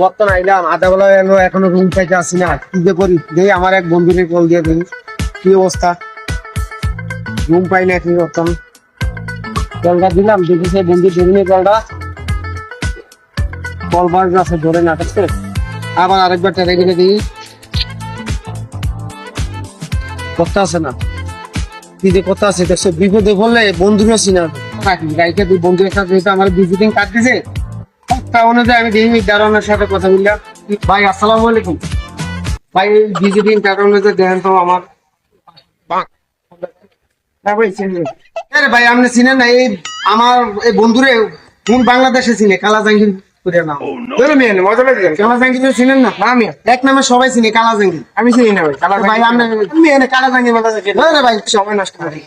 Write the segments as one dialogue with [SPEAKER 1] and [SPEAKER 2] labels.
[SPEAKER 1] বর্তমান আইলাম আধা বেলা এলো এখনও রুম পাইতে আসি না। কি যে করি? দেখি আমার এক বন্ধুকে কল দিয়ে দিই। কি অবস্থা? রুম পাই না কি করতাম কলটা দিলাম, দেখি সে বন্ধু ধরিনি কলটা কল বার আছে, ধরে না ঠিক আবার আরেকবার টেনে গেলে দিই কথা আছে না? কি যে কথা আছে, দেখছ? বিপদে বললে বন্ধুর আছি না। রাখি গাইকে তুই বন্ধুর সাথে আমার ভিজিটিং কার্ড দিছে তা অনুযায়ী আমি দেখি দারোয়ানের সাথে কথা বললাম। ভাই আসসালামু আলাইকুম। ভাই ভিজিটিং কার্ড অনুযায়ী দেখেন তো আমার হ্যাঁ ভাই, চিনি। আপনি চিনেন না? এই আমার এই বন্ধুরে কোন বাংলাদেশে চিনে? কালা জাঙ্গির করে নাম।
[SPEAKER 2] নে,
[SPEAKER 1] কালা জাঙ্গির চিনেন না?
[SPEAKER 2] না
[SPEAKER 1] এক নামে সবাই চিনে কালা জাঙ্গি
[SPEAKER 2] আমি চিনি না ভাই কালা
[SPEAKER 1] ভাই আপনি তুমি এনে কালা জাঙ্গি বলা যায় ভাই
[SPEAKER 2] সময় নষ্ট করি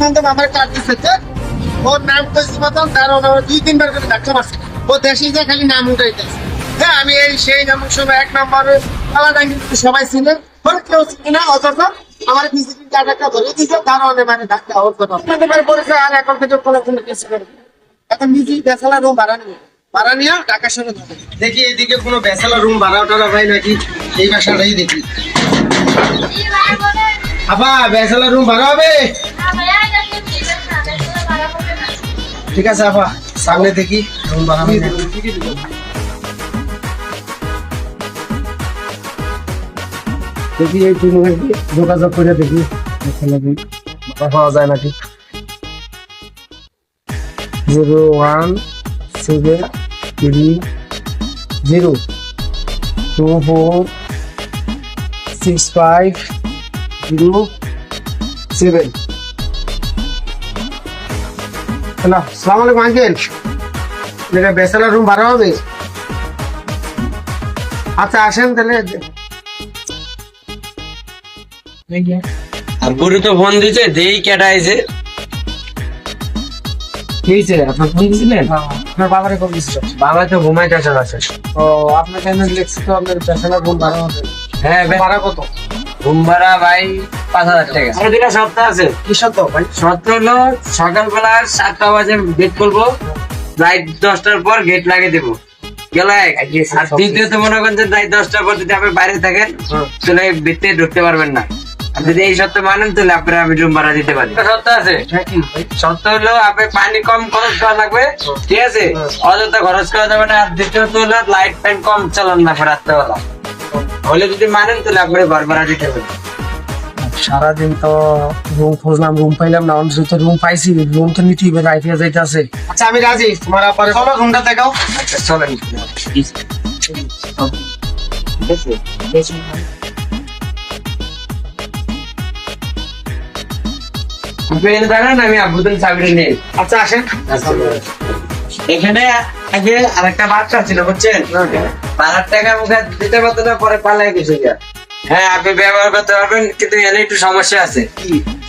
[SPEAKER 1] তো আমার কার্ড দিচ্ছে ওর নাম তো মতন কারণ আমার দুই তিনবার করে ডাক্তার মারছে ও দেশে যে খালি নাম উঠাইতেছে হ্যাঁ আমি এই সেই নাম সময় এক নম্বরে। আলাদা কিন্তু সবাই ছিলেন কেউ চিনি না অথচ আমার কার্ড একটা ধরে দিয়েছে কারণে মানে ডাক্তার ওর কথা। আর এখন থেকে কোনো কোনো কিছু করে এখন নিজেই বেসালা রুম ভাড়া নিয়ে। ভাড়া নিয়ে টাকা সরে দেবো দেখি এদিকে কোনো বেসালা রুম ভাড়া টাড়া ভাই নাকি? এই বাসাটাই দেখি। আপা বেসালা রুম ভাড়া হবে? ঠিক আছে আপা সামনে দেখি হবে দেখি, এই তিন যোগাযোগ করে দেখি। এখানে পাওয়া যায় নাকি? Zero one seven three zero two four six five zero seven. Hello সালাম আলাইকুম আঙ্কেল। এটা বেসালার রুম ভাড়া হবে? আচ্ছা আসেন তাহলে।
[SPEAKER 3] আব্বুরে তো ফোন দিছে দেই কেটা আইছে?
[SPEAKER 1] হয়েছে আপনার ফোন দিয়েছিলেন আপনার বাবারে কল দিয়েছিল
[SPEAKER 3] বাবা তো ঘুমাইতে আছে
[SPEAKER 1] ও আপনার কেন লেখছি তো আপনার বেসালার রুম ভাড়া হবে।
[SPEAKER 3] হ্যাঁ
[SPEAKER 1] ভাড়া কত?
[SPEAKER 3] ঘুম ভাড়া ভাই পাঁচ হাজার টাকা। আর দুটা সপ্তাহ আছে।
[SPEAKER 1] কি সত্য ভাই?
[SPEAKER 3] সপ্তাহ হলো সকালবেলা সাতটা বাজে গেট খুলবো রাত দশটার পর গেট লাগিয়ে দেবো। গেল এক। আর দ্বিতীয়ত মনে করেন যে রাত দশটার পর যদি আপনি বাইরে থাকেন তাহলে ভিতরে ঢুকতে পারবেন না। যদি এই সপ্তাহ মানেন তাহলে আপনার আমি রুম ভাড়া দিতে পারি। সপ্তাহ আছে।
[SPEAKER 1] হ্যাঁ
[SPEAKER 3] সত্য হলো আপনি পানি কম খরচ করা লাগবে ঠিক আছে? অযথা খরচ করা যাবে না। আর দ্বিতীয়ত হলো লাইট ফ্যান কম চালান না রাত্রেবেলা। হলে যদি মানেন তাহলে আপনি ঘর ভাড়া দিতে পারেন
[SPEAKER 1] সারাদিন তো রুম খুঁজলাম রুম পাইলাম না অন্তত তো রুম পাইছি রুম তো নিতেই হবে রাইতে যাইতে আছে আচ্ছা আমি রাজি তোমার আপারে চলো রুমটা দেখাও।
[SPEAKER 3] আচ্ছা চলেন। আমি আব্বুদের চাকরি নেই
[SPEAKER 1] আচ্ছা আসেন।
[SPEAKER 3] এখানে আগে আরেকটা বাচ্চা ছিল বুঝছেন? বারার টাকা মুখে দিতে পারতো না পরে পালাই গেছে। হ্যাঁ আপনি ব্যবহার করতে পারবেন কিন্তু এখানে একটু সমস্যা আছে?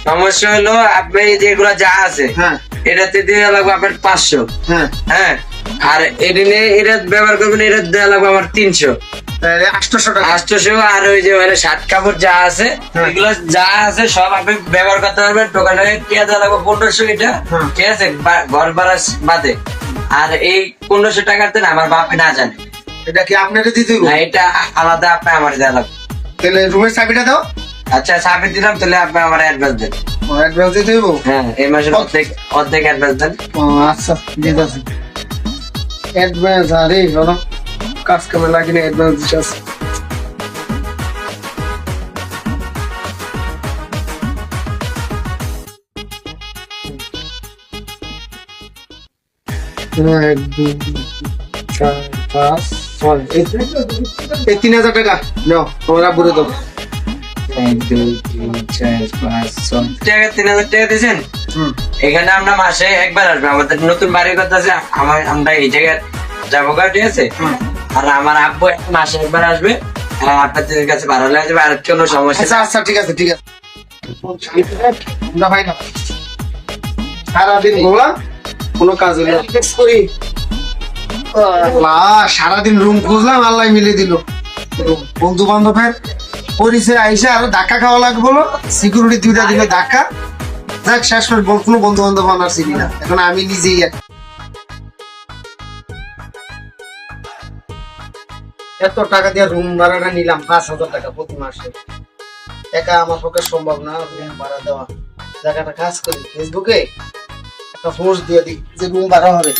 [SPEAKER 3] সমস্যা হলো আপনি যেগুলো যা আছে
[SPEAKER 1] হ্যাঁ।
[SPEAKER 3] এটাতে দিয়ে লাগবে আপনার পাঁচশো।
[SPEAKER 1] হ্যাঁ।
[SPEAKER 3] হ্যাঁ আর এটা নিয়ে এটা ব্যবহার করবেন এটা দেওয়া লাগবে আমার তিনশো। আর ওই যে মানে শার্ট কাপড় যা আছে
[SPEAKER 1] হ্যাঁ।
[SPEAKER 3] এগুলো যা আছে সব আপনি ব্যবহার করতে পারবেন। দোকানে টিয়া দেওয়া লাগবে? পনেরোশো এটা। ঠিক আছে? বা- ঘর ভাড়া বাদে। আর এই পনেরোশো টাকাতে না আমার বাপে না জানে।
[SPEAKER 1] এটা কি আপনাকে দিতে
[SPEAKER 3] এটা আলাদা আপনি আমার দেওয়া লাগবে।
[SPEAKER 1] তাহলে রুমের চাবিটা দাও।
[SPEAKER 3] আচ্ছা চাবি দিলাম তাহলে আপনি আমার অ্যাডভান্স দেন।
[SPEAKER 1] অ্যাডভান্স দিতে হইব?
[SPEAKER 3] হ্যাঁ এই মাসের অর্ধেক অর্ধেক অ্যাডভান্স দেন।
[SPEAKER 1] ও আচ্ছা আছে অ্যাডভান্স আরে বাবা কাজ কামে লাগে না অ্যাডভান্স এক দুই চার পাঁচ। এই তিন হাজার টাকা। নাও তোমরা
[SPEAKER 3] দিয়েছেন?
[SPEAKER 1] হুম।
[SPEAKER 3] এখানে আমরা মাসে একবার আসব। আমাদের নতুন বাড়ির কথা আছে আমার আমরা এই জায়গায় যাব ঠিক আছে? আর আমার আব্বু মাসে একবার আসবে। আর আপনাদের কাছে ভালো আর কোনো সমস্যা
[SPEAKER 1] আচ্ছা আচ্ছা ঠিক আছে ঠিক আছে। না ভাই না। সারাদিন ঘোরা কোনো কাজ করি আল্লাহ সারাদিন রুম খুঁজলাম, আল্লাহ মিলে দিল। বন্ধু বান্ধবের পরিচয় আইসা আরও ধাক্কা খাওয়া লাগবো সিকিউরিটি দুইটা দিলে ধাক্কা। যাক, শেষ করে কোনো বন্ধু বান্ধব আমার চিনি না। এখন আমি নিজেই এত টাকা দিয়ে রুম ভাড়াটা নিলাম, পাঁচ হাজার টাকা প্রতি মাসে। একা আমার পক্ষে সম্ভব না রুম ভাড়া দেওয়া। জায়গাটা কাজ করি ফেসবুকে একটা পোস্ট দিয়ে দিই যে রুম ভাড়া হবে।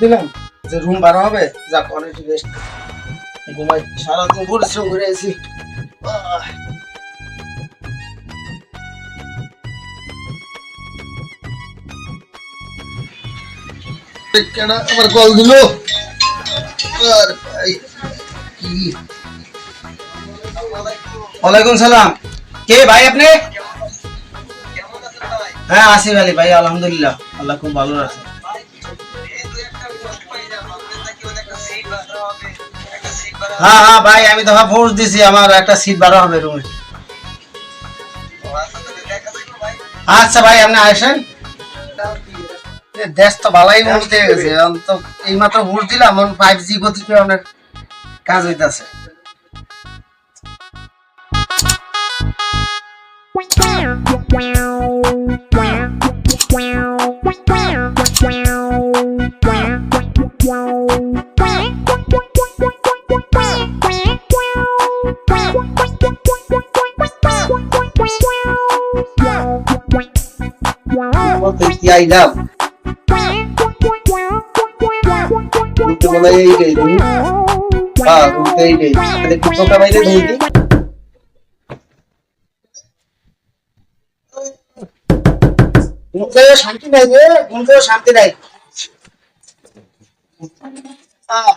[SPEAKER 1] দিলাম। যে রুম ভাড়া হবে, যা অনেক রেস্ট ঘুমাই, সারাদিন পরিশ্রম করে আছি। আমার কল দিল।
[SPEAKER 4] ওয়ালাইকুম সালাম। কে ভাই আপনি? হ্যাঁ আসিফ আলী ভাই, আলহামদুলিল্লাহ। আল্লাহ খুব ভালো আছে। হ্যাঁ হ্যাঁ ভাই আমি দফা ফোর্স দিছি আমার একটা সিট বারো হবে রুমে আচ্ছা ভাই আপনি আসেন
[SPEAKER 1] দেশ তো ভালাই মুহূর্তে হয়ে গেছে তো এই মাত্র ভোট দিলাম ফাইভ জি গতিতে আপনার কাজ হইতাছে
[SPEAKER 4] বলতে কি আইলাম রুমটা বলা এইটাই রুম হ্যাঁ এইটাই তাহলে বাইরে
[SPEAKER 1] শান্তি নাই রে শান্তি নাই। আহ,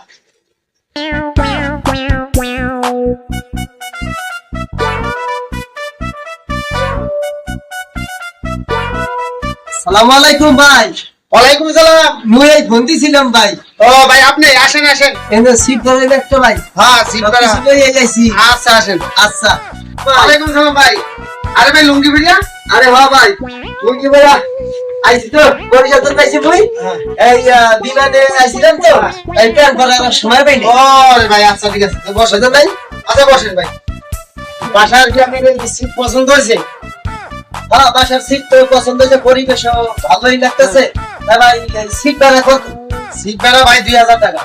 [SPEAKER 4] সালাম আলাইকুম ভাই।
[SPEAKER 1] ওয়ালাইকুম সালাম
[SPEAKER 4] মুই এই ফোন দিছিলাম ভাই।
[SPEAKER 1] ও ভাই আপনি আসেন আসেন।
[SPEAKER 4] এনে সিট ধরে একটা ভাই?
[SPEAKER 1] হ্যাঁ সিট
[SPEAKER 4] কিছু লইয়া যাইছি।
[SPEAKER 1] আচ্ছা আসেন।
[SPEAKER 4] আচ্ছা।
[SPEAKER 1] ওয়ালাইকুম সালাম ভাই। আরে ভাই লুঙ্গি ভিড়িয়া
[SPEAKER 4] আরে হ্যাঁ ভাই। মুই কি আইছি তো বরিশাল তো পাইছি মুই। এই আহ, বিমানে আইছিলাম তো। এই প্যান পরার সময় পাইনি।
[SPEAKER 1] ও ভাই আচ্ছা ঠিক আছে। তো বসেন
[SPEAKER 4] ভাই।
[SPEAKER 1] আচ্ছা বসেন ভাই। বাসার কি আপনি সিট পছন্দ হয়েছে?
[SPEAKER 4] হ্যাঁ বাসার সিট তো পছন্দ হয়েছে পরিবেশ ভালোই লাগতেছে। তা ভাই সিট ভাড়া কত?
[SPEAKER 1] সিট ভাড়া ভাই দুই হাজার টাকা।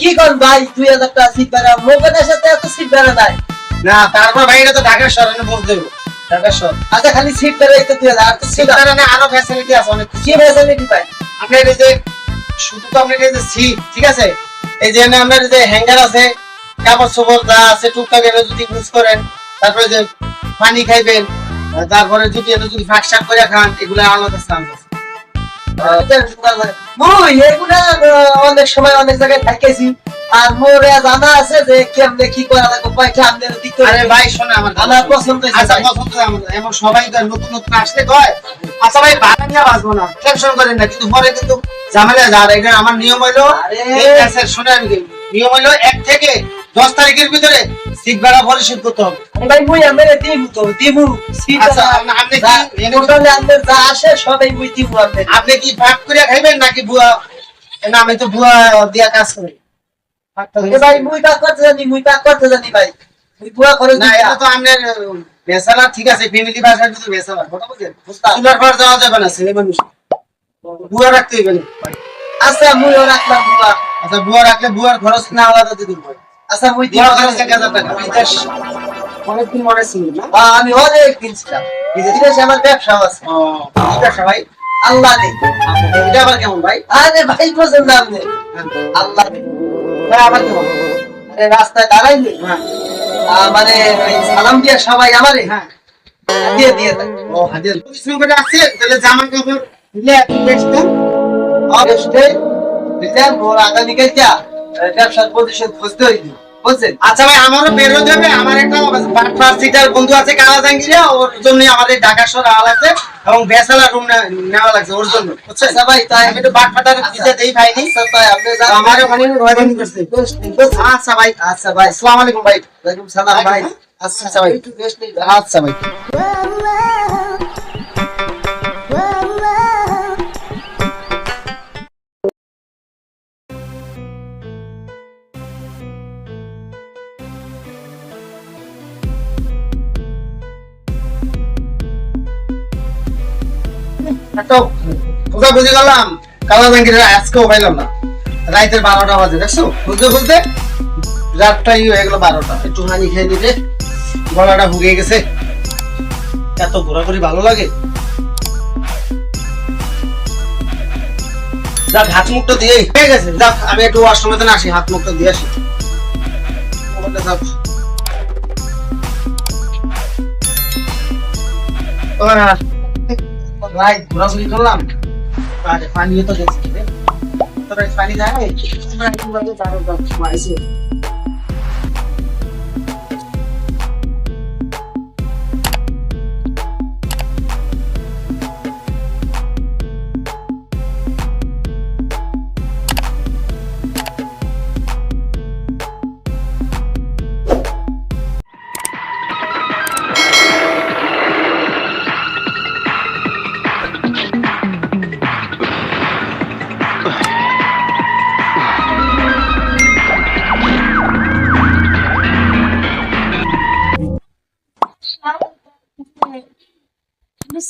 [SPEAKER 4] কি কর ভাই দুই হাজার টাকা সিট ভাড়া? মোবাইলের সাথে এত সিট ভাড়া নাই।
[SPEAKER 1] না তারপর ভাই এটা তো ঢাকার শহরে বলতে দেবো ঢাকার শহর।
[SPEAKER 4] আচ্ছা খালি সিট ভাড়া একটু দুই হাজার আর
[SPEAKER 1] সিট ভাড়া না আরও ফ্যাসিলিটি আছে অনেক
[SPEAKER 4] কি ফ্যাসিলিটি পাই
[SPEAKER 1] আপনার এই যে শুধু তো আপনার এই যে সিট ঠিক আছে? এই যে আপনার যে হ্যাঙ্গার আছে কাপড় চোপড় যা আছে টুকটাক যদি ইউজ করেন তারপরে যে পানি খাইবেন তারপরে যদি এটা যদি ফাঁক শাক করে খান এগুলো আলাদা স্থান আছে।
[SPEAKER 4] অনেক সময় অনেক জায়গায় থাকেছি। আর মোরে জানা আছে যে কেমনে কি করা লাগবে কয়টা আমাদের দিতে
[SPEAKER 1] আরে ভাই শোনে আমার
[SPEAKER 4] আমার পছন্দ
[SPEAKER 1] আচ্ছা পছন্দ আমাদের। এমন সবাই তো নতুন নতুন আসলে কয়? আচ্ছা ভাই ভাড়া নিয়ে না। টেনশন করেন না কিন্তু পরে কিন্তু ঝামেলা যা এটা আমার নিয়ম হইল
[SPEAKER 4] আরে।
[SPEAKER 1] এই ক্যাসের শুনে আমি নিয়ম হইল এক থেকে দশ তারিখের ভিতরে সিট ভাড়া পরিশোধ করতে হবে।
[SPEAKER 4] ভাই মুই দিব তো দিব সিট
[SPEAKER 1] আচ্ছা, আপনি- আপনি কি-
[SPEAKER 4] যা- টোটালে আমাদের যা আসে সবাই মুই দিব আমাদের
[SPEAKER 1] আপনি কি ভাগ করে খাইবেন নাকি বুয়া না আমি তো বুয়া দিয়া কাজ করি।
[SPEAKER 4] ভাই মুই করতে জানি মুই করতে জানি ভাই। মুই পুরা করে
[SPEAKER 1] না এটা তো আপনার বেসালা ঠিক আছে ফ্যামিলি বাসার কিন্তু বেসালা কথা চুলার পর যাওয়া যাবে না ছেলে মানুষ। বুয়া রাখতে হইবে
[SPEAKER 4] আচ্ছা মুইও রাখলাম বুয়া
[SPEAKER 1] আচ্ছা বুয়া রাখলে বুয়ার খরচ না আলাদা দিতে হবে
[SPEAKER 4] আচ্ছা মুই দিব
[SPEAKER 1] খরচ এক হাজার টাকা বিদেশ অনেকদিন মনে ছিল না?
[SPEAKER 4] আমি অনেক কিনছিলাম বিদেশে আমার ব্যবসা আছে।
[SPEAKER 1] ও ভাই?
[SPEAKER 4] আল্লাহ নেই।
[SPEAKER 1] এটা আবার কেমন ভাই?
[SPEAKER 4] আরে ভাই পছন্দ আপনি আল্লাহ
[SPEAKER 1] ভাই আবার কেমন?
[SPEAKER 4] আরে রাস্তায় দাঁড়াইলে
[SPEAKER 1] হ্যাঁ।
[SPEAKER 4] মানে সালাম দিয়ে সবাই আমারে
[SPEAKER 1] হ্যাঁ।
[SPEAKER 4] দিয়ে দিয়ে।
[SPEAKER 1] ও হাজার পরিশ্রম করে আসছে তাহলে জামা কাপড় দিলে বেশ
[SPEAKER 4] অবশ্যই। বুঝলেন মোর আগামীকাল যা ব্যবসার প্রতিশোধ খুঁজতে বুঝছেন?
[SPEAKER 1] আচ্ছা ভাই আমারও বেরো যাবে আমার একটা বাটপার সিটার বন্ধু আছে কালা জাঙ্গিরা ওর জন্য আমাদের ঢাকা শহর আওয়াল আছে এবং বেসালা রুম নেওয়া লাগছে ওর জন্য। বুঝছেন?
[SPEAKER 4] আচ্ছা ভাই তাই
[SPEAKER 1] আমি তো বাটপাটার দিতে দেই ভাইনি
[SPEAKER 4] আচ্ছা তাই আপনি
[SPEAKER 1] আমার ওখানে আচ্ছা ভাই
[SPEAKER 4] আচ্ছা ভাই।
[SPEAKER 1] আসসালামু আলাইকুম ভাই।
[SPEAKER 4] ওয়ালাইকুম সালাম ভাই।
[SPEAKER 1] আচ্ছা ভাই। আচ্ছা ভাই। এত খোঁজা বুঝে গেলাম কালা ব্যাংকের আজকেও পাইলাম না। রাইতের বারোটা বাজে, দেখছ? বুঝতে বুঝতে? রাতটাই হয়ে গেল বারোটা। একটু হানি খেয়ে দিতে গলাটা ভুগে গেছে। এত ঘোরাঘুরি ভালো লাগে। যাক হাত মুখটা দিয়ে হয়ে গেছে। যাক আমি একটু ওয়াশরুমে আসি, হাত মুখটা দিয়ে আসি। মোবাইলটা রাইট ঘোরাঘুরি করলাম। আর পানিও তো দেখছি রে। পানি যায়?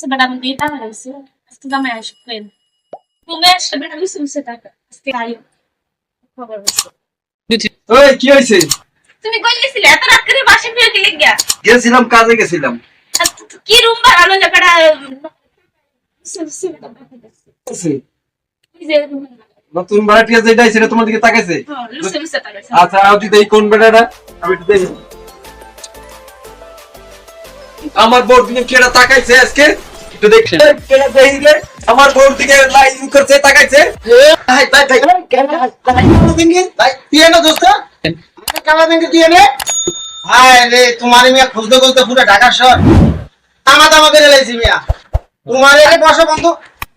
[SPEAKER 5] আছে বাট আমি দিয়ে টাকা রাখছি আজকে জামাই আসবেন তুমি আসলে বেটা আমি শুনছি টাকা আজকে আয়ো খবর
[SPEAKER 2] কি হয়েছে
[SPEAKER 5] তুমি কই গেছিলে এত রাত করে বাসে ফিরে গেলে গিয়া
[SPEAKER 2] গেছিলাম কাজে গেছিলাম।
[SPEAKER 5] কি রুম ভাড়া লো বেটা
[SPEAKER 2] নতুন ভাড়াটিয়া যেটা সেটা তোমার দিকে তাকাইছে? আচ্ছা আমি দেই কোন বেটাটা? আমি দেই আমার বোর্ড দিনে কেডা তাকাইছে আজকে? একটু দেখছি কেডা দেখি রে আমার বোর দিকে লাইন করছে তাকাইছে।
[SPEAKER 1] ভাই, ভাই, ভাই, কালা ব্যাংকের? ভাই, দিয়ে নে দোস্ত। কালা ব্যাংকের দিয়ে নে। রে, তোমার মিয়া খুঁজতে খুঁজতে পুরো ঢাকা শহর। তামা তামা করে লাইছি মিয়া। তোমার এখানে বসো বন্ধু।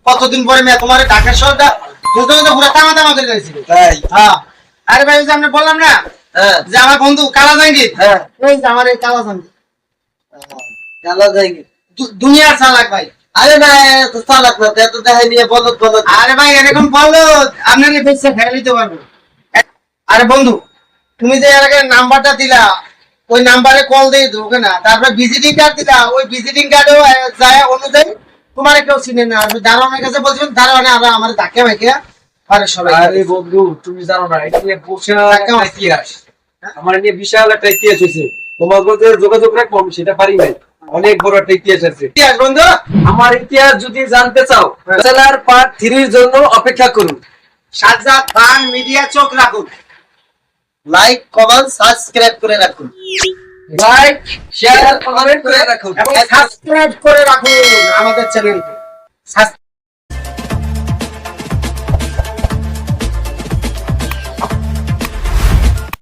[SPEAKER 1] কতদিন পরে মিয়া তোমার ঢাকা শহরটা খুঁজতে খুঁজতে পুরো তামা তামা করে লাইছি।
[SPEAKER 2] তাই?
[SPEAKER 1] হ্যাঁ। আরে ভাই ওই যে আমরা বললাম না
[SPEAKER 2] হ্যাঁ।
[SPEAKER 1] যে আমার বন্ধু কালা জাঙ্গির
[SPEAKER 2] হ্যাঁ।
[SPEAKER 1] এই যে আমার এই কালা জাঙ্গির
[SPEAKER 2] কালা যায়নি
[SPEAKER 1] দু- দুনিয়ার চালাক ভাই।
[SPEAKER 2] আরে না এত চালাক না এত দেখাই নিয়ে বলত বলত
[SPEAKER 1] আরে ভাই এরকম বলো আপনার বেঁচে ফেলে দিতে পারব। আরে বন্ধু তুমি যে এর আগে নাম্বারটা দিলা ওই নাম্বারে কল দিয়ে ঢোকে না তারপর ভিজিটিং কার্ড দিলা ওই ভিজিটিং কার্ডেও যায় অনুযায়ী তোমার কেউ চিনে না। আর দারোয়ানের কাছে বলছিলাম দারোয়ানে আরও আমার ধাক্কে ভাইকে আরে সবাই
[SPEAKER 2] আরে বন্ধু তুমি জানো না এটা নিয়ে বিশাল ইতিহাস। আমার নিয়ে বিশাল একটা ইতিহাস হয়েছে তোমার যোগাযোগ রাখব আমি সেটা পারি নাই। অনেক বড় একটা ইতিহাস আছে।
[SPEAKER 1] ইতিহাস, বন্ধু,
[SPEAKER 2] আমার ইতিহাস যদি জানতে চাও সেলার পার্ট থ্রির জন্য অপেক্ষা করুন।
[SPEAKER 1] সাজ্জাদ খান মিডিয়া চোখ রাখুন।
[SPEAKER 2] লাইক, কমেন্ট, সাবস্ক্রাইব করে রাখুন। লাইক, শেয়ার, কমেন্ট করে রাখুন।
[SPEAKER 1] সাবস্ক্রাইব করে রাখুন আমাদের চ্যানেলকে।